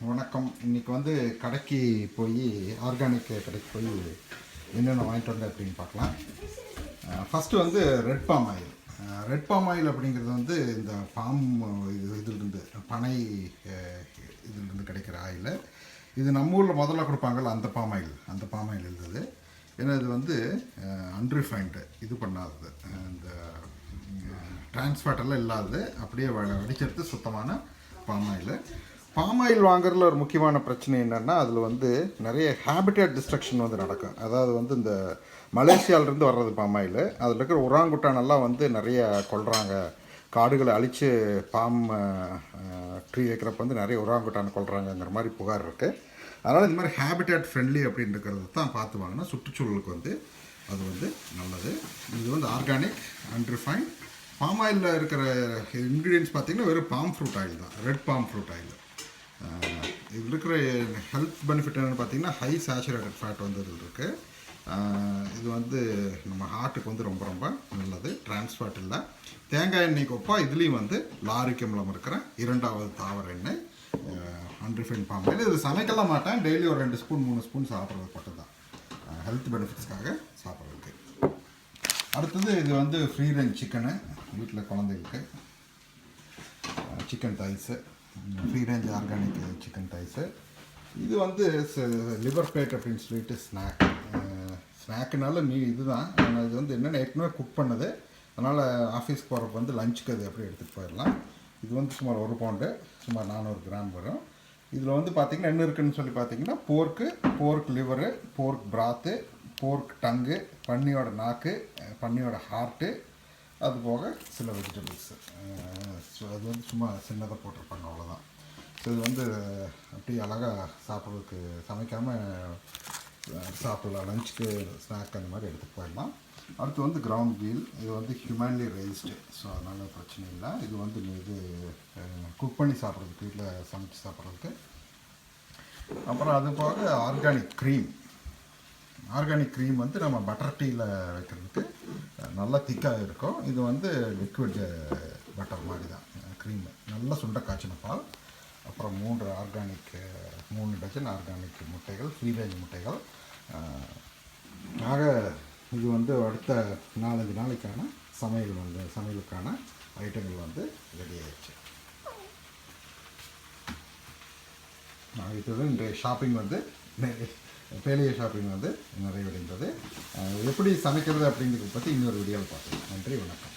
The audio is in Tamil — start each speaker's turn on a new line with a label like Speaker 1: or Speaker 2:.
Speaker 1: வணக்கம். இன்னைக்கு வந்து கடைக்கு போய் ஆர்கானிக் கடைக்கு போய் என்னென்ன வாங்கிட்டு வந்தேன் அப்படின்னு பார்க்கலாம். ஃபஸ்ட்டு வந்து red palm oil red palm oil அப்படிங்கிறது வந்து இந்த பாம் இது இதிலிருந்து பனை இதிலிருந்து கிடைக்கிற ஆயில் இது நம்ம ஊரில் முதல்ல கொடுப்பாங்கல்ல அந்த பாம் ஆயில் அந்த பாம் ஆயில் இருந்தது. ஏன்னா இது வந்து அன்ரிஃபைன்டு இது பண்ணாதது. இந்த டிரான்ஸ்ஃபேட்டெல்லாம் இல்லாதது. அப்படியே வ- சுத்தமான பாம் ஆயில் பாம் ஆயில் வாங்குறதுல ஒரு முக்கியமான பிரச்சனை என்னென்னா அதில் வந்து நிறைய ஹேபிட்டேட் டிஸ்ட்ரக்ஷன் வந்து நடக்கும். அதாவது வந்து இந்த மலேசியாவிலேருந்து வர்றது பாம் ஆயில் அதில் இருக்கிற உராங்குட்டானெல்லாம் வந்து நிறைய கொள்கிறாங்க காடுகளை அழித்து பாம் ட்ரீ வைக்கிறப்ப வந்து நிறைய உராங்குட்டான் கொள்கிறாங்கங்கிற மாதிரி புகார் இருக்குது அதனால் இந்த மாதிரி ஹேபிட்டேட் ஃப்ரெண்ட்லி அப்படின்னு இருக்கிறது தான் பார்த்து வாங்கினா சுற்றுச்சூழலுக்கு வந்து அது வந்து நல்லது. இது வந்து ஆர்கானிக் அன்ரிஃபைன் பாம் ஆயிலில் இருக்கிற இன்க்ரீடியன்ஸ் பார்த்தீங்கன்னா வெறும் பாம் ஃப்ரூட் ஆயில் தான். ரெட் பாம் ஃப்ரூட் ஆயில் இதில் இருக்கிற ஹெல்த் பெனிஃபிட் என்னென்னு பார்த்தீங்கன்னா ஹை சேச்சுரேட்டட் ஃபேட் வந்து இதில் இருக்குது இது வந்து நம்ம ஹார்ட்டுக்கு வந்து ரொம்ப ரொம்ப நல்லது. டிரான்ஸ்ஃபேட் இல்லை. தேங்காய் எண்ணெய் கொப்பா இதுலேயும் வந்து லாரிக் மூலம் இருக்கிற இரண்டாவது தாவர எண்ணெய் அன்ரிஃபைன் பாம் ஆயில் இது சமைக்கலாம் மாட்டேன். டெய்லி ஒரு ரெண்டு ஸ்பூன் மூணு ஸ்பூன் சாப்பிட்றது மட்டும் தான். ஹெல்த் பெனிஃபிட்ஸ்க்காக சாப்பிட்றதுக்கு. அடுத்தது இது வந்து ஃப்ரீ ரேஞ்ச் சிக்கனு வீட்டில் குழந்தைகளுக்கு chicken thighs free range organic chicken rice இது வந்து லிவர் பிளேட் அப்படின்னு சொல்லிட்டு ஸ்நாக் ஸ்நாக்குனால மீ இதுதான். ஆனால் இது வந்து என்னென்ன ஏற்கனவே குக் பண்ணது. அதனால் ஆஃபீஸ்க்கு போகிறப்ப வந்து லஞ்சுக்கு அது அப்படியே எடுத்துகிட்டு போயிடலாம். இது வந்து சுமார் ஒரு பவுண்டு சுமார் நானூறு கிராம் வரும். இதில் வந்து பார்த்திங்கன்னா என்ன இருக்குன்னு சொல்லி பார்த்தீங்கன்னா போர்க்கு போர்க் லிவரு போர்க் பிராத்து போர்க் டங்கு பன்னியோட நாக்கு பன்னியோட ஹார்ட்டு அது போக சில வெஜிடபிள்ஸு. ஸோ அது வந்து சும்மா சின்னதாக போட்டிருப்பாங்க அவ்வளோதான் ஸோ இது வந்து அப்படியே அழகாக சாப்பிட்றதுக்கு சமைக்காமல் சாப்பிடலாம். லஞ்சுக்கு ஸ்நாக் அந்த மாதிரி எடுத்துகிட்டு போயிடலாம். அடுத்து வந்து கிரவுண்ட் வீல் இது வந்து ஹியூமன்லி ரைஸ்டு ஸோ அதனால் பிரச்சனை இல்லை. இது வந்து இது குக் பண்ணி சாப்பிட்றதுக்கு வீட்டில் சமைச்சு சாப்பிட்றதுக்கு. அப்புறம் அது போக ஆர்கானிக் க்ரீம் ஆர்கானிக் க்ரீம் வந்து நம்ம பட்டர் டீயில் வைக்கிறதுக்கு நல்லா திக்காக இருக்கும். இது வந்து லிக்விட் பட்டர் மாதிரி தான் க்ரீம் நல்லா சுண்ட காய்ச்சின பால். அப்புறம் மூன்று ஆர்கானிக் மூணு டஜன் ஆர்கானிக் முட்டைகள் ஃப்ரீ ரேஞ்ச் முட்டைகள் ஆக இது வந்து அடுத்த நாலஞ்சு நாளைக்கான சமையல் வந்து சமையலுக்கான ஐட்டங்கள் வந்து ரெடி ஆயிடுச்சு. நான் இதுதான் இன்றைய ஷாப்பிங் வந்து பேலிய ஷாப்பிங் வந்து நிறைவடைந்தது. எப்படி சமைக்கிறது அப்படிங்கிறத பற்றி இன்னொரு வீடியோவில் பார்க்கலாம். நன்றி வணக்கம்.